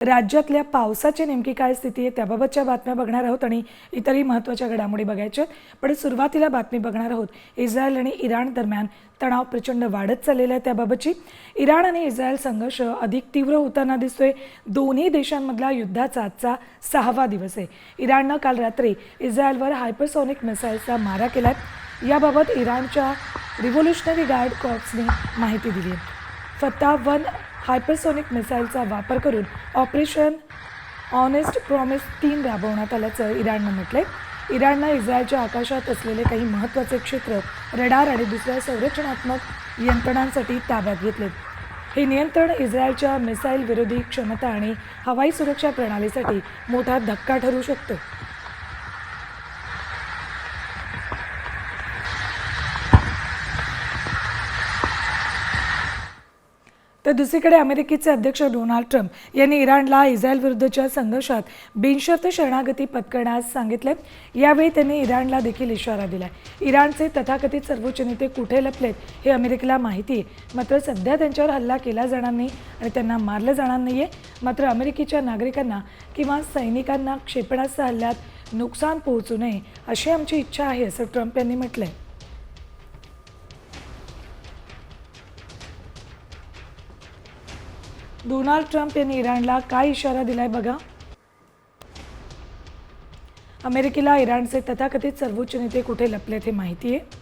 राज्यातल्या पावसाची नेमकी काय स्थिती आहे त्याबाबतच्या बातम्या बघणार आहोत आणि इतरही महत्त्वाच्या घडामोडी बघायच्या आहेत. पण सुरुवातीला बातमी बघणार आहोत इस्रायल आणि इराण दरम्यान तणाव प्रचंड वाढत चाललेला आहे त्याबाबतची. इराण आणि इस्रायल संघर्ष अधिक तीव्र होताना दिसतोय. दोन्ही देशांमधला युद्धाचा आजचा सहावा दिवस आहे. इराणनं काल रात्री इस्रायलवर हायपरसॉनिक मिसाईलचा मारा केलाय. याबाबत इराणच्या रिव्होल्युशनरी गार्ड कॉर्प्सने माहिती दिली आहे. फत्ता वन हायपरसोनिक मिसाईलचा वापर करून ऑपरेशन ऑनेस्ट प्रॉमिस तीन राबवण्यात आल्याचं इराणनं म्हटलंय. इराणनं इस्रायलच्या आकाशात असलेले काही महत्त्वाचे क्षेत्र रडार आणि दुसऱ्या संरक्षणात्मक यंत्रणांसाठी ताब्यात घेतलेत हे नियंत्रण इस्रायलच्या मिसाईल विरोधी क्षमता आणि हवाई सुरक्षा प्रणालीसाठी मोठा धक्का ठरू शकतो. तर दुसरीकडे अमेरिकेचे अध्यक्ष डोनाल्ड ट्रम्प यांनी इराणला इस्रायलविरुद्धच्या संघर्षात बिनशर्त शरणागती पत्करण्यास सांगितले. यावेळी त्यांनी इराणला देखील इशारा दिला. इराणचे तथाकथित सर्वोच्च नेते कुठे लपलेत हे अमेरिकेला माहिती आहे. मात्र सध्या त्यांच्यावर हल्ला केला जाणार नाही आणि त्यांना मारलं जाणार नाही आहे मात्र अमेरिकेच्या नागरिकांना किंवा सैनिकांना क्षेपणास्त्र हल्ल्यात नुकसान पोहोचू नये अशी आमची इच्छा आहे असं ट्रम्प यांनी म्हटलं आहे डोनाल्ड ट्रम्प यांनी इराणला काय इशारा दिलाय बघा. अमेरिकेला इराणचे तथाकथित सर्वोच्च नेते कुठे लपलेत हे माहिती आहे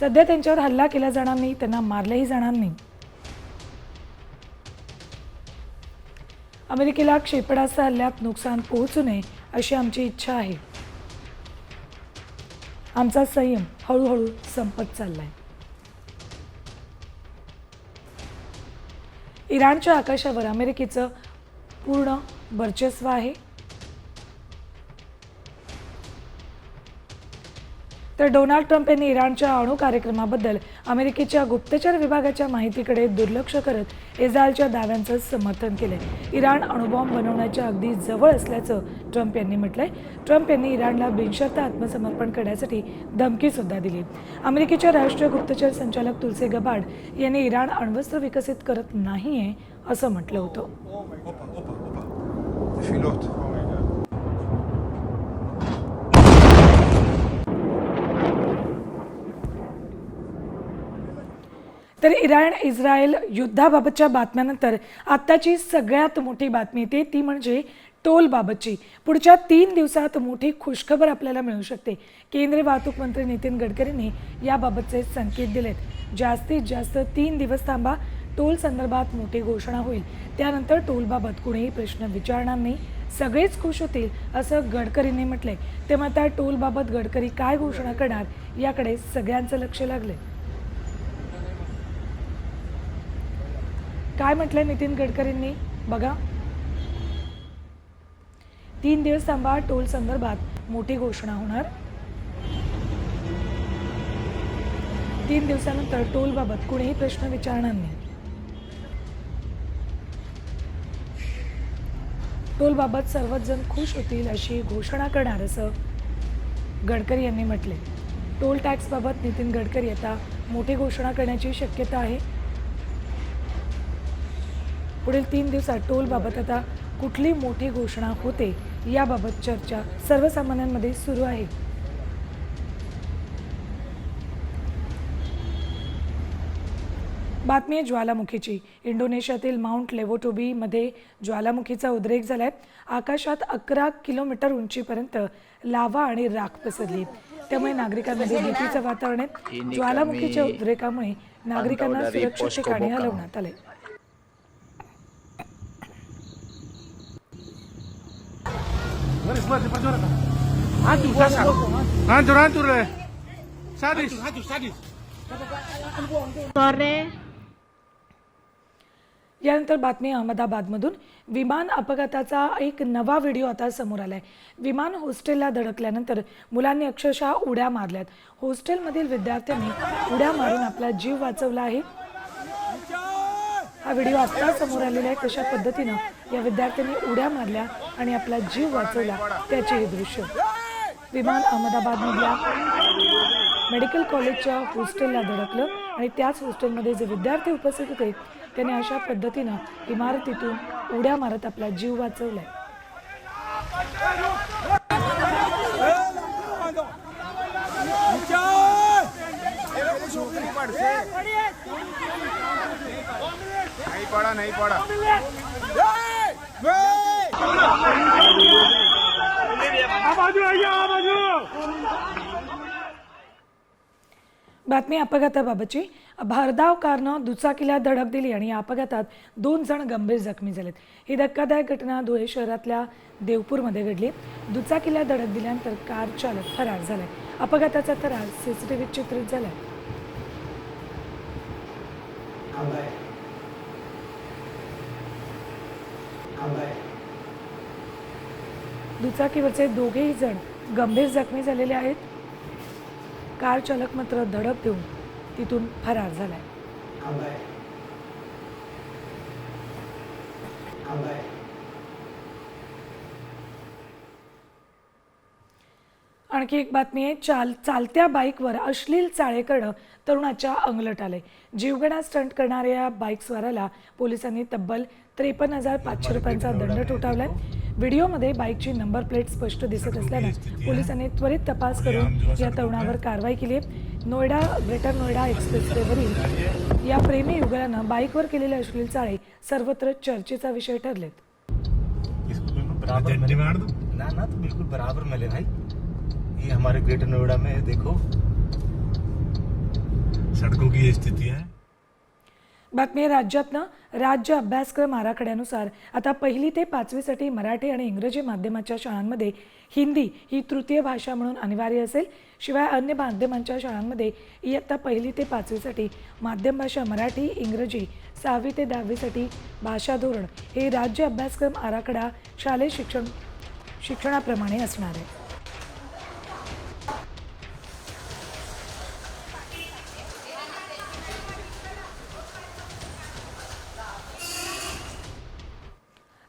सध्या त्यांच्यावर हल्ला केला जाणार नाही त्यांना मारलंही जाणार नाही. अमेरिकेला क्षेपणास्त्र हल्ल्यात नुकसान पोहोचू नये अशी आमची इच्छा आहे. आमचा संयम हळूहळू संपत चाललाय. इराणच्या आकाशावर अमेरिकेचं पूर्ण वर्चस्व आहे. तर डोनाल्ड ट्रम्प यांनी इराणच्या अणू कार्यक्रमाबद्दल अमेरिकेच्या गुप्तचर विभागाच्या माहितीकडे दुर्लक्ष करत इस्रायलच्या दाव्यांचं समर्थन केलंय. इराण अणुबॉम्ब बनवण्याच्या अगदी जवळ असल्याचं ट्रम्प यांनी म्हटलंय. ट्रम्प यांनी इराणला बिनशर्त आत्मसमर्पण करण्यासाठी धमकी सुद्धा दिली. अमेरिकेच्या राष्ट्रीय गुप्तचर संचालक तुलसी गबाड यांनी इराण अण्वस्त्र विकसित करत नाहीये असं म्हटलं होतं. तर इराण इस्रायल युद्धाबाबतच्या बातम्यानंतर आत्ताची सगळ्यात मोठी बातमी येते ती म्हणजे टोलबाबतची. पुढच्या तीन दिवसात मोठी खुशखबर आपल्याला मिळू शकते. केंद्रीय वाहतूक मंत्री नितीन गडकरींनी याबाबतचे संकेत दिलेत. जास्तीत जास्त तीन दिवस थांबा टोल संदर्भात मोठी घोषणा होईल. त्यानंतर टोलबाबत कुणीही प्रश्न विचारणार नाही. सगळेच खुश होतील असं गडकरींनी म्हटलंय. तेव्हा त्या टोलबाबत गडकरी काय घोषणा करणार याकडे सगळ्यांचं लक्ष लागलंय. काय म्हटलं नितीन गडकरींनी? बघा. तीन दिवस थांबा टोल संदर्भात मोठी घोषणा होणार. तीन दिवसानंतर टोलबाबत कुणीही प्रश्न विचारणार नाही. टोलबाबत सर्वच जण खुश होतील अशी घोषणा करणार असं गडकरी यांनी म्हटले टोल टॅक्सबाबत नितीन गडकरी आता मोठी घोषणा करण्याची शक्यता आहे. पुढील तीन दिवसात टोलबाबत आता कुठली मोठी घोषणा होते याबाबत चर्चा सर्वसामान्यांमध्ये सुरू आहे. बातमी आहे ज्वालामुखीची. इंडोनेशियातील माउंट लेवोटोबीमध्ये ज्वालामुखीचा उद्रेक झालाय. आकाशात अकरा किलोमीटर उंचीपर्यंत लावा आणि राख पसरली. त्यामुळे नागरिकांमध्ये भीतीचं वातावरण आहे. ज्वालामुखीच्या उद्रेकामुळे नागरिकांना सुरक्षित ठिकाणी हलवण्यात आले Hancur, hancur. Hancur, hancur deh. Sadis. Hancur, sadis. sore यानंतर बातमी अहमदाबादमधून विमान अपघाताचा एक नवा व्हिडिओ आता समोर आलाय विमान हॉस्टेलला धडकल्यानंतर मुलांनी अक्षरशः उड्या मारल्यात हॉस्टेलमधील विद्यार्थ्यांनी उड्या मारून आपला जीव वाचवला आहे हा व्हिडिओ आत्ता समोर आलेला आहे कशा पद्धतीनं या विद्यार्थ्यांनी उड्या मारल्या आणि आपला जीव वाचवला त्याचे हे दृश्य. विमान अहमदाबादमधल्या मेडिकल कॉलेजच्या हॉस्टेलला धडकलं आणि त्याच हॉस्टेलमध्ये जे विद्यार्थी उपस्थित होते त्याने अशा पद्धतीनं इमारतीतून उड्या मारत आपला जीव वाचवलाय. नहीं पड़ा नहीं पड़ा। बातमी अपघाताबाबतची. भारदाव कारनं दुचाकीला धडक दिली आणि या अपघातात दोन जण गंभीर जखमी झालेत. ही धक्कादायक घटना धुळे शहरातल्या देवपूरमध्ये घडली. दुचाकीला धडक दिल्यानंतर कार चालक फरार झालाय. अपघाताचा थरार सीसीटीव्हीत चित्रित झालाय. दुचाकीवरचे दोघेही जण गंभीर जखमी झालेले आहेत. कार चालक मात्र धडक देऊन तिथून फरार झालाय. आणखी एक बातमी आहे. चाल चालत्या बाईकवर अश्लील चाळे करणं तरुणाच्या अंगलट आलंय. जीवगणा स्टंट करणाऱ्या या बाईकस्वाराला पोलिसांनी तब्बल त्रेपन्न हजार पाचशे रुपयांचा दंड ठोठावलाय. व्हिडिओमध्ये बाईकची नंबर प्लेट स्पष्ट दिसत असल्यानं पोलिसांनी त्वरित तपास करून या तरुणावर कारवाई केली आहे. नोएडा ग्रेटर नोएडा एक्सप्रेसवेवरील या प्रेमी युगलानं बाईकवर केलेले अश्लील चाळे सर्वत्र चर्चेचा विषय ठरलेत. ना ना तो बिल्कुल बराबर मिले भाई. ये हमारे ग्रेटर नोएडा में देखो। सड़कों की स्थिती आहे बातमी आहे राज्यातनं राज्य अभ्यासक्रम आराखड्यानुसार आता पहिली ते पाचवीसाठी मराठी आणि इंग्रजी माध्यमाच्या शाळांमध्ये हिंदी ही तृतीय भाषा म्हणून अनिवार्य असेल. शिवाय अन्य माध्यमांच्या शाळांमध्ये इयत्ता पहिली ते पाचवीसाठी माध्यम भाषा मराठी इंग्रजी सहावी ते दहावीसाठी भाषा धोरण हे राज्य अभ्यासक्रम आराखडा शालेय शिक्षण शिक्षणाप्रमाणे असणार आहे.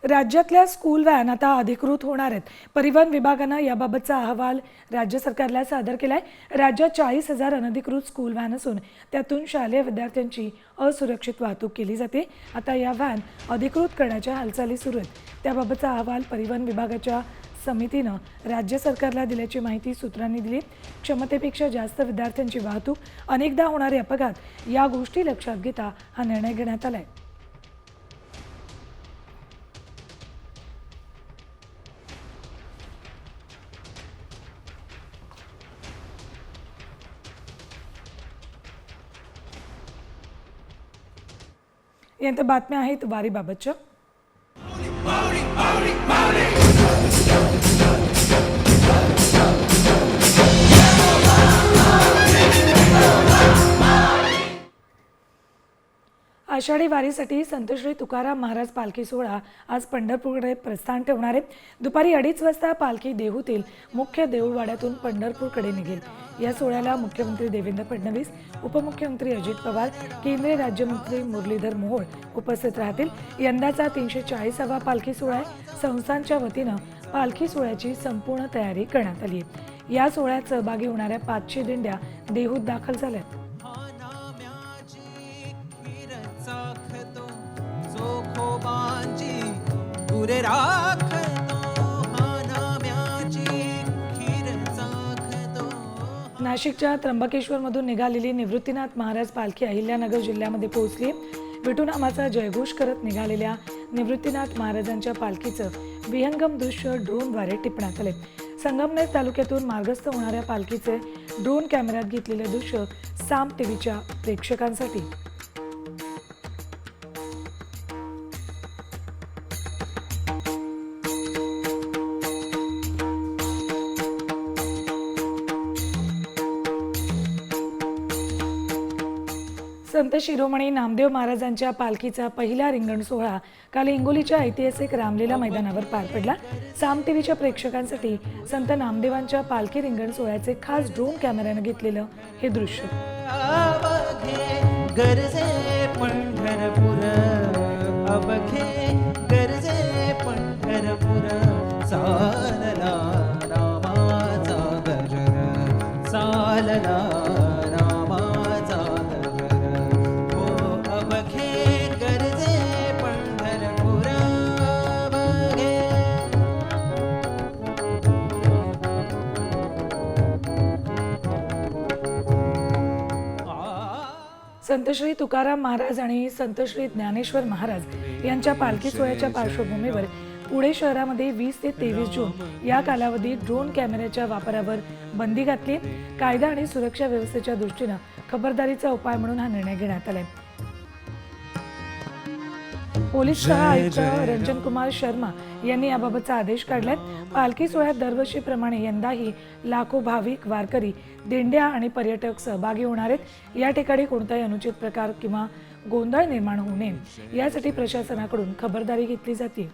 राज्यातल्या स्कूल व्हॅन आता अधिकृत होणार आहेत. परिवहन विभागानं याबाबतचा अहवाल राज्य सरकारला सादर केला आहे राज्यात चाळीस हजार अनधिकृत स्कूल व्हॅन असून त्यातून शालेय विद्यार्थ्यांची असुरक्षित वाहतूक केली जाते. आता या व्हॅन अधिकृत करण्याच्या हालचाली सुरू आहेत. त्याबाबतचा अहवाल परिवहन विभागाच्या समितीनं राज्य सरकारला दिल्याची माहिती सूत्रांनी दिली. क्षमतेपेक्षा जास्त विद्यार्थ्यांची वाहतूक अनेकदा होणारे अपघात या गोष्टी लक्षात घेता हा निर्णय घेण्यात आला आहे यानंतर बातम्या आहेत वारीबाबतच्या. आषाढी वारीसाठी संतश्री तुकाराम महाराज पालखी सोहळा आज पंढरपूरकडे प्रस्थान ठेवणार आहे दुपारी अडीच वाजता पालखी देहूतील मुख्य देऊळवाड्यातून पंढरपूरकडे निघेल. या सोहळ्याला मुख्यमंत्री देवेंद्र फडणवीस उपमुख्यमंत्री अजित पवार केंद्रीय राज्यमंत्री मुरलीधर मोहोळ उपस्थित राहतील. यंदाचा तीनशे चाळीसावा पालखी सोहळा संस्थांच्या वतीनं पालखी सोहळ्याची संपूर्ण तयारी करण्यात आली आहे. या सोहळ्यात सहभागी होणाऱ्या पाचशे दिंड्या देहूत दाखल झाल्यात. चोखोबांची पुरे राखतो नाशिकच्या त्र्यंबकेश्वरमधून निघालेली निवृत्तीनाथ महाराज पालखी अहिल्यानगर जिल्ह्यामध्ये पोहोचली. विठुनामाचा जयघोष करत निघालेल्या निवृत्तीनाथ महाराजांच्या पालखीचं विहंगम दृश्य ड्रोनद्वारे टिपण्यात आले. संगमनेर तालुक्यातून मार्गस्थ होणाऱ्या पालखीचे ड्रोन कॅमेऱ्यात घेतलेले दृश्य साम टीव्हीच्या प्रेक्षकांसाठी. संत शिरोमणी नामदेव महाराजांच्या पालखीचा पहिला रिंगण सोहळा काल हिंगोलीच्या ऐतिहासिक रामलीला मैदानावर पार पडला. साम टीव्हीच्या प्रेक्षकांसाठी संत नामदेवांच्या पालखी रिंगण सोहळ्याचे खास ड्रोन कॅमेऱ्यानं घेतलेलं हे दृश्य. संतश्री तुकाराम महाराज आणि संतश्री ज्ञानेश्वर महाराज यांच्या पालखी सोहळ्याच्या पार्श्वभूमीवर पुणे शहरामध्ये वीस ते तेवीस जून या कालावधीत ड्रोन कॅमेऱ्याच्या वापरावर बंदी घातली. कायदा आणि सुरक्षा व्यवस्थेच्या दृष्टीनं खबरदारीचा उपाय म्हणून हा निर्णय घेण्यात आलाय. पोलीस सह आयुक्त रंजन कुमार शर्मा यांनी याबाबतचा आदेश काढलाय पालखी सोहळ्यात दरवर्षीप्रमाणे यंदाही लाखो भाविक वारकरी दिंड्या आणि पर्यटक सहभागी होणार आहेत. या ठिकाणी कोणताही अनुचित प्रकार किंवा गोंधळ निर्माण होऊ नये. यासाठी प्रशासनाकडून खबरदारी घेतली जाते.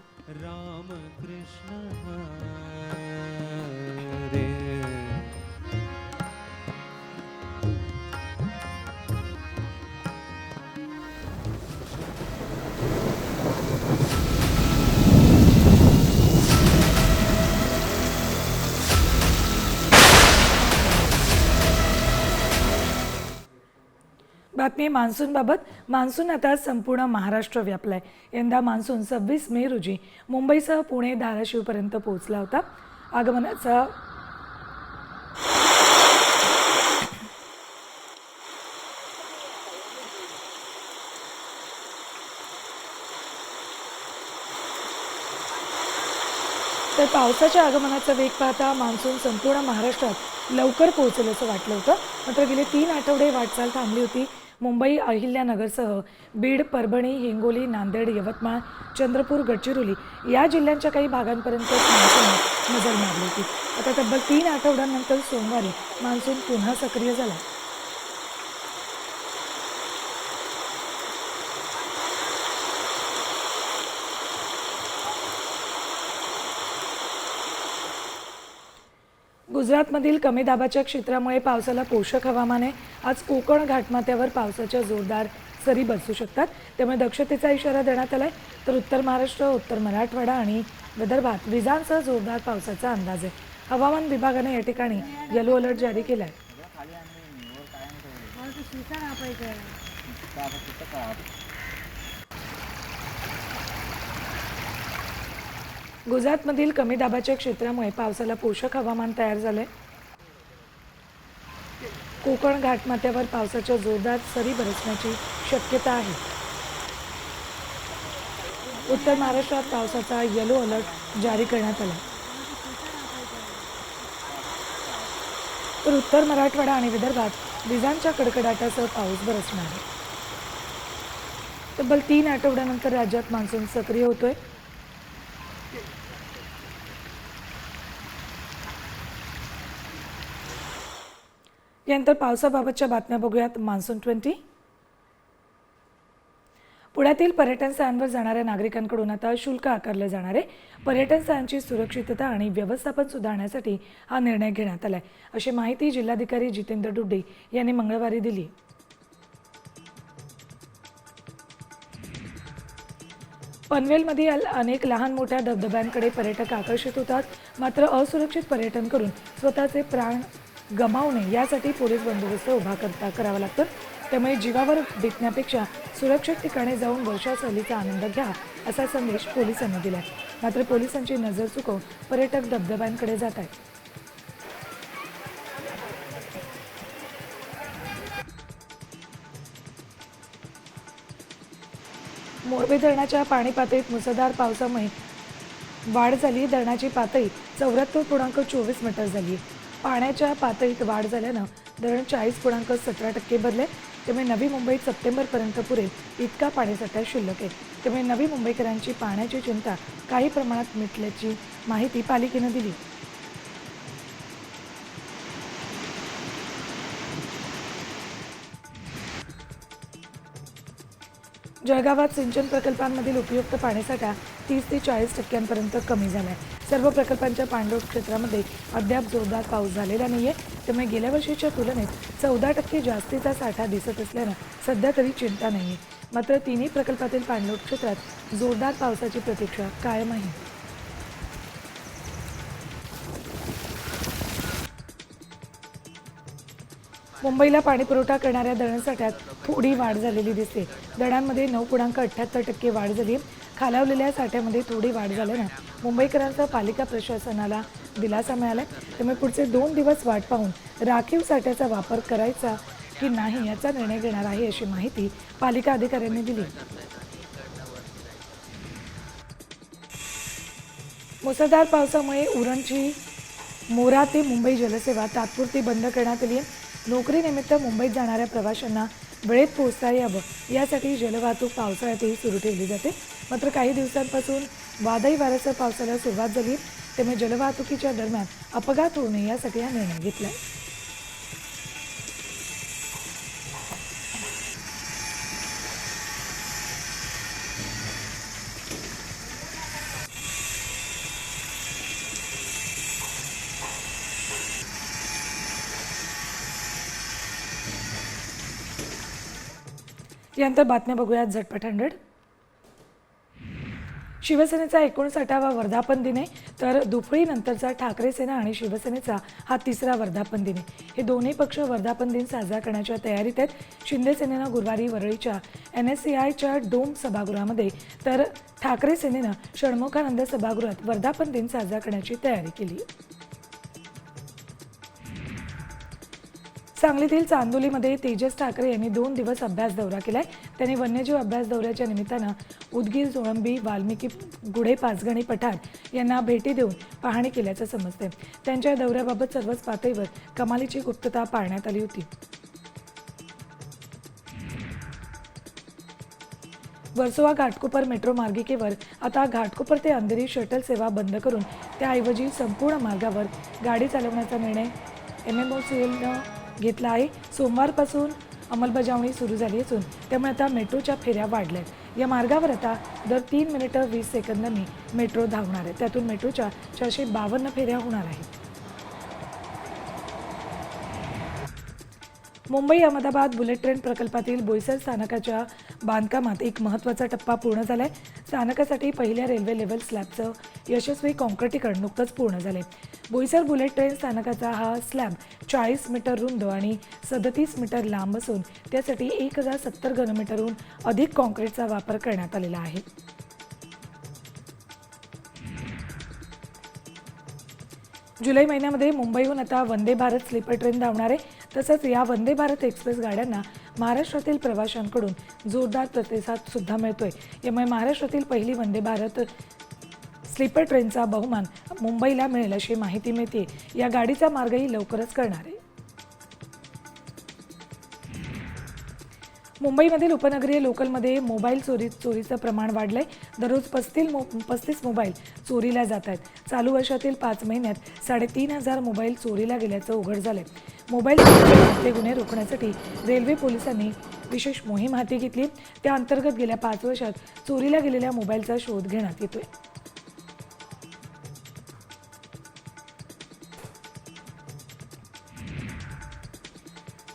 बातमी मान्सूनबाबत. मान्सून आता संपूर्ण महाराष्ट्र व्यापलाय. यंदा मान्सून सव्वीस मे रोजी मुंबईसह पुणे धाराशिवपर्यंत पोहोचला होता. आगमनाचा तर पावसाच्या आगमनाचा वेग पाहता मान्सून संपूर्ण महाराष्ट्रात लवकर पोहोचेल असं वाटलं होतं. मात्र गेले तीन आठवडे वाटचाल थांबली होती. मुंबई अहिल्यानगरसह बीड परभणी हिंगोली नांदेड यवतमाळ चंद्रपूर गडचिरोली या जिल्ह्यांच्या काही भागांपर्यंत मान्सून नजर मारली होती. आता तब्बल तीन आठवड्यांनंतर सोमवारी मान्सून पुन्हा सक्रिय झाला. गुजरातमधील कमी दाबाच्या क्षेत्रामुळे पावसाला पोषक हवामान आहे आज कोकण घाटमाथ्यावर पावसाच्या जोरदार सरी बसू शकतात. त्यामुळे दक्षतेचा इशारा देण्यात आला आहे तर उत्तर महाराष्ट्र उत्तर मराठवाडा आणि विदर्भात विजांसह जोरदार पावसाचा अंदाज आहे. हवामान विभागाने या ठिकाणी येलो अलर्ट जारी केला आहे गुजरातमधील कमी दाबाच्या क्षेत्रामुळे पावसाला पोषक हवामान तयार झाले कोकण घाटमाथ्यावर पावसाच्या जोरदार सरी बरसण्याची शक्यता आहे. उत्तर महाराष्ट्रात पावसाचा येलो अलर्ट जारी करण्यात आला. तर उत्तर मराठवाडा आणि विदर्भात विजांच्या कडकडाटासह पाऊस बरसणार आहे. तब्बल तीन आठवड्यानंतर राज्यात मान्सून सक्रिय होतोय. यानंतर पावसाबाबतच्या बातम्या बघूयात. Monsoon twenty. पुण्यातील पर्यटन स्थळांवर जाणाऱ्या नागरिकांकडून आता शुल्क आकारले जाणारे. पर्यटन स्थळांची सुरक्षितता आणि व्यवस्थापन सुधारण्यासाठी हा निर्णय घेण्यात आलाय. अशी माहिती जिल्हाधिकारी जितेंद्र डुड्डे यांनी मंगळवारी दिली. पनवेलमध्ये अनेक लहान मोठ्या धबधब्यांकडे पर्यटक आकर्षित होतात. मात्र असुरक्षित पर्यटन करून स्वतःचे प्राण गमावू नये. यासाठी पोलीस बंदोबस्त उभा करता करावा लागतो. त्यामुळे जीवावर बेतण्यापेक्षा सुरक्षित ठिकाणी जाऊन वर्षा सहलीचा आनंद घ्या असा संदेश पोलिसांनी दिलाय. मात्र पोलिसांची नजर चुकवून पर्यटक धबधब्यांकडे जात आहेत. मोरबे धरणाच्या पाणी पातळीत मुसळधार पावसामुळे वाढ झाली. धरणाची पातळी चौऱ्याहत्तर पूर्णांक चोवीस मीटर झाली पाण्याच्या पातळीत वाढ झाल्यानं धरण चाळीस पूर्णांक सतरा टक्के भरले त्यामुळे नवी मुंबईत सप्टेंबरपर्यंत पुरेल इतका पाणीसाठा शिल्लक आहे. त्यामुळे नवी मुंबईकरांची पाण्याची चिंता काही प्रमाणात मिटल्याची माहिती पालिकेनं दिली. जळगावात सिंचन प्रकल्पांमधील उपयुक्त पाणीसाठा तीस ते चाळीस टक्क्यांपर्यंत कमी झाला आहे सर्व प्रकल्पांच्या पाणलोट क्षेत्रामध्ये अद्याप जोरदार पाऊस झालेला नाही आहे त्यामुळे गेल्या वर्षीच्या तुलनेत चौदा टक्के जास्तीचा साठा दिसत असल्यानं सध्या तरी चिंता नाही आहे मात्र तिन्ही प्रकल्पातील पाणलोट क्षेत्रात जोरदार पावसाची प्रतीक्षा कायम आहे मुंबईला पाणीपुरवठा करणाऱ्या धरणसाठ्यात थोडी वाढ झालेली दिसते. धरणांमध्ये नऊ पूर्णांक अठ्ठ्याहत्तर टक्के वाढ झाली. खालावलेल्या साठ्यामध्ये थोडी वाढ झाल्यानं मुंबईकरांचा पालिका प्रशासनाला दिलासा मिळाला त्यामुळे पुढचे दोन दिवस वाट पाहून राखीव साठ्याचा वापर करायचा की नाही याचा निर्णय घेणार आहे अशी माहिती पालिका अधिकाऱ्यांनी दिली. मुसळधार पावसामुळे उरणची मोरा ते मुंबई जलसेवा तात्पुरती बंद करण्यात आली आहे. नोकरीनिमित्त मुंबईत जाणाऱ्या प्रवाशांना वेळेत पोहोचता यावं यासाठी जलवाहतूक पावसाळ्यातही सुरू ठेवली जाते. मात्र काही दिवसांपासून वादळी वाऱ्यासह पावसाला सुरुवात झाली. त्यामुळे जलवाहतुकीच्या दरम्यान अपघात होऊ नये यासाठी हा निर्णय घेतला आहे यानंतर बातम्या बघूयात झटपट हंड्रेड. शिवसेनेचा एकोणसाठावा वर्धापन दिन आहे तर दुफळीनंतरचा ठाकरे सेना आणि शिवसेनेचा हा तिसरा वर्धापन दिन आहे. हे दोन्ही पक्ष वर्धापन दिन साजरा करण्याच्या तयारीत आहेत. शिंदे सेनेनं गुरुवारी वरळीच्या एन एस सी आयच्या डोम सभागृहामध्ये तर ठाकरे सेनेनं षण्मुखानंद सभागृहात वर्धापन दिन साजरा करण्याची तयारी केली. सांगलीतील चांदोलीमध्ये तेजस ठाकरे यांनी दोन दिवस अभ्यास दौरा केलाय. त्यांनी वन्यजीव अभ्यास दौऱ्याच्या निमित्तानं उदगीर जोळंबी वाल्मिकी गुढे पाचगणी पठार यांना भेटी देऊन पाहणी केल्याचं समजते त्यांच्या दौऱ्याबाबत सर्वच पातळीवर कमालीची गुप्तता पाळण्यात आली होती. वर्सोवा घाटकोपर मेट्रो मार्गिकेवर आता घाटकोपर ते अंधेरी शटल सेवा बंद करून त्याऐवजी संपूर्ण मार्गावर गाडी चालवण्याचा निर्णय. एम एम ओ सी एलनं घेतला आहे. सोमवारपासून अंमलबजावणी सुरू झाली असून त्यामुळे आता मेट्रोच्या फेऱ्या वाढल्या आहेत या मार्गावर आता दर तीन मिनिटं वीस सेकंदांनी मेट्रो धावणार आहे. त्यातून मेट्रोच्या चारशे बावन्न फेऱ्या होणार आहेत. मुंबई अहमदाबाद बुलेट ट्रेन प्रकल्पातील बोईसर स्थानकाच्या बांधकामात एक महत्त्वाचा टप्पा पूर्ण झालाय. स्थानकासाठी पहिल्या रेल्वे लेवल स्लॅबचं यशस्वी कॉन्क्रिटीकरण नुकतंच पूर्ण झालंय. बोईसर बुलेट ट्रेन स्थानकाचा हा स्लॅब चाळीस मीटर रुंद आणि सदतीस मीटर लांब असून त्यासाठी एक हजार सत्तर घनमीटरहून अधिक कॉन्क्रीटचा वापर करण्यात आलेला आहे. जुलै महिन्यामध्ये मुंबईहून आता वंदे भारत स्लीपर ट्रेन धावणार आहे तसंच या वंदे भारत एक्सप्रेस गाड्यांना महाराष्ट्रातील प्रवाशांकडून जोरदार प्रतिसाद सुद्धा मिळतोय. यामुळे महाराष्ट्रातील पहिली वंदे भारत स्लीपर ट्रेनचा बहुमान मुंबईला मिळेल अशी माहिती मिळते या गाडीचा मार्गही लवकरच करणार आहे. मुंबईमधील उपनगरीय लोकलमध्ये मोबाईल चोरी चोरीचं प्रमाण वाढलंय. दररोज पस्तील मो पस्तीस मोबाईल चोरीला जात आहेत चालू वर्षातील पाच महिन्यात साडेतीन हजार मोबाईल चोरीला गेल्याचं उघड झालंय. मोबाईल चोरीचे गुन्हे रोखण्यासाठी रेल्वे पोलिसांनी विशेष मोहीम हाती घेतली. त्या अंतर्गत गेल्या पाच वर्षात चोरीला गेलेल्या मोबाईलचा शोध घेण्यात येतोय.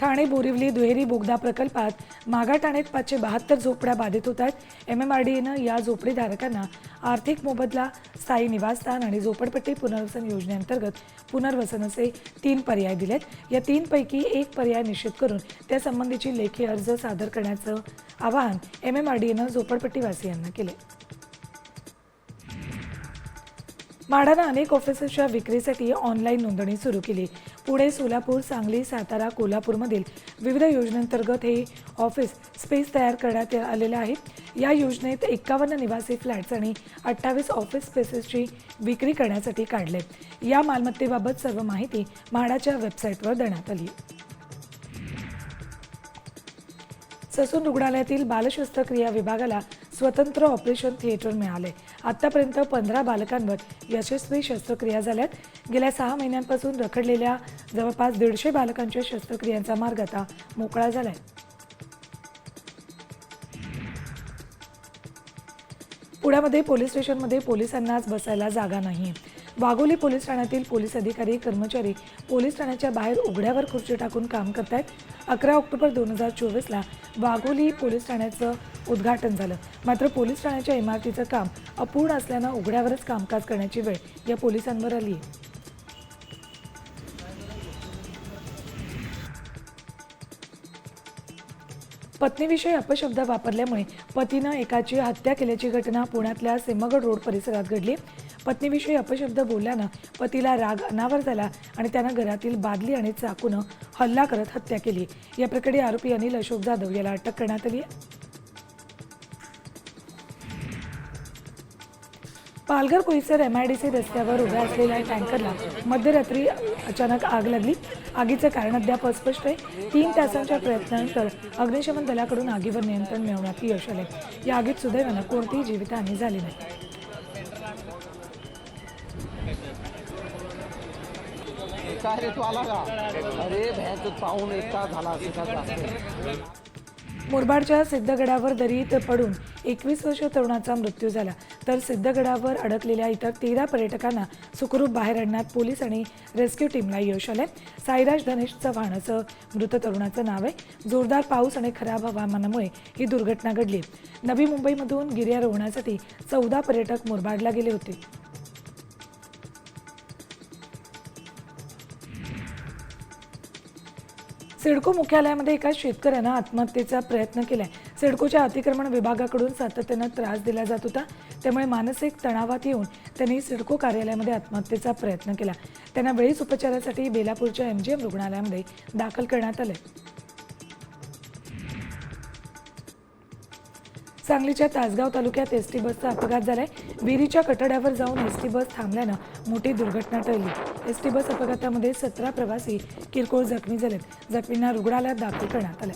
ठाणे बोरिवली दुहेरी बोगदा प्रकल्पात मागा ठाण्यात पाचशे बहात्तर झोपड्या बाधित होत आहेत एम एम आर डी एनं या झोपडीधारकांना आर्थिक मोबदला स्थायी निवासस्थान आणि झोपडपट्टी पुनर्वसन योजनेअंतर्गत पुनर्वसन असे तीन पर्याय दिलेत. या तीनपैकी एक पर्याय निश्चित करून त्यासंबंधीची लेखी अर्ज सादर करण्याचं आवाहन एम एम आर डी एनं झोपडपट्टीवासियांना केले म्हाडानं अनेक ऑफिसेसच्या विक्रीसाठी ऑनलाईन नोंदणी सुरू केली. पुणे सोलापूर सांगली सातारा कोल्हापूरमधील विविध योजनेअंतर्गत हे ऑफिस स्पेस तयार करण्यात आलेलं आहे. या योजनेत एक्कावन्न निवासी फ्लॅट्स आणि अठ्ठावीस ऑफिस स्पेसेसची विक्री करण्यासाठी काढले. या मालमत्तेबाबत सर्व माहिती म्हाडाच्या वेबसाईटवर देण्यात आली. ससून रुग्णालयातील बालशस्त्रक्रिया विभागाला स्वतंत्र ऑपरेशन थिएटर मिळाले. आतापर्यंत पंधरा बालकांवर यशस्वी शस्त्रक्रिया झाल्यात. गेल्या सहा महिन्यांपासून रखडलेल्या जवळपास दीडशे बालकांच्या शस्त्रक्रियांचा मार्ग आता मोकळा झालाय. पुण्यामध्ये पोलीस स्टेशनमध्ये पोलिसांनाच बसायला जागा नाही वाघोली पोलीस ठाण्यातील पोलीस अधिकारी कर्मचारी पोलीस ठाण्याच्या बाहेर उघड्यावर खुर्ची टाकून काम करतायत. अकरा ऑक्टोबर दोन हजार चोवीसला वाघोली पोलीस ठाण्याचं उद्घाटन झालं. मात्र पोलीस ठाण्याच्या इमारतीचं काम अपूर्ण असल्यानं उघड्यावरच कामकाज करण्याची वेळ या पोलिसांवर आली आहे. पत्नीविषयी अपशब्द वापरल्यामुळे पतीनं एकाची हत्या केल्याची घटना पुण्यातल्या सिंहगड रोड परिसरात घडली. पत्नीविषयी अपशब्द बोलल्यानं पतीला राग अनावर झाला आणि त्यानं घरातील बादली आणि चाकूनं हल्ला करत हत्या केली. या प्रकरणी आरोपी अनिल अशोक जाधव याला अटक करण्यात आली आहे. Palghar Kuisar M I D C रस्त्यावर उभ्या असलेल्या टँकरला मध्यरात्री अचानक आग लागली. आगीचं कारण अद्याप अस्पष्ट आहे. तीन तासांच्या प्रयत्नानंतर अग्निशमन दलाकडून आगीवर नियंत्रण मिळवण्यात यश आले या आगीत सुदैवानं कोणतीही जीवितहानी झाली नाही. काय रे तू आला का? अरे भॅन पाहून एक तास झाला असेल मुरबाडच्या सिद्धगडावर दरीत पडून एकवीस वर्ष तरुणाचा मृत्यू झाला. तर सिद्धगडावर अडकलेल्या इतर तेरा पर्यटकांना सुखरूप बाहेर आणण्यात पोलीस आणि रेस्क्यू टीमला यश आले साईराज धनेश चव्हाण असं मृत तरुणाचं नाव आहे. जोरदार पाऊस आणि खराब हवामानामुळे ही दुर्घटना घडली. नवी मुंबईमधून गिर्यारोहणासाठी चौदा पर्यटक मुरबाडला गेले होते. सिडको मुख्यालयामध्ये एका शेतकऱ्यानं आत्महत्येचा प्रयत्न केलाय. सिडकोच्या अतिक्रमण विभागाकडून सातत्यानं त्रास दिला जात होता. त्यामुळे मानसिक तणावात येऊन त्यांनी सिडको कार्यालयामध्ये आत्महत्येचा प्रयत्न केला. त्यांना वेळीच उपचारासाठी बेलापूरच्या एमजीएम रुग्णालयामध्ये दाखल करण्यात आले सांगलीच्या तासगाव तालुक्यात एस टी बसचा अपघात झालाय. विहिरीच्या कठड्यावर जाऊन एस टी बस थांबल्यानं मोठी दुर्घटना टळली. एस टी बस अपघातामध्ये सतरा प्रवासी किरकोळ जखमी झालेत. जखमींना रुग्णालयात दाखल करण्यात आले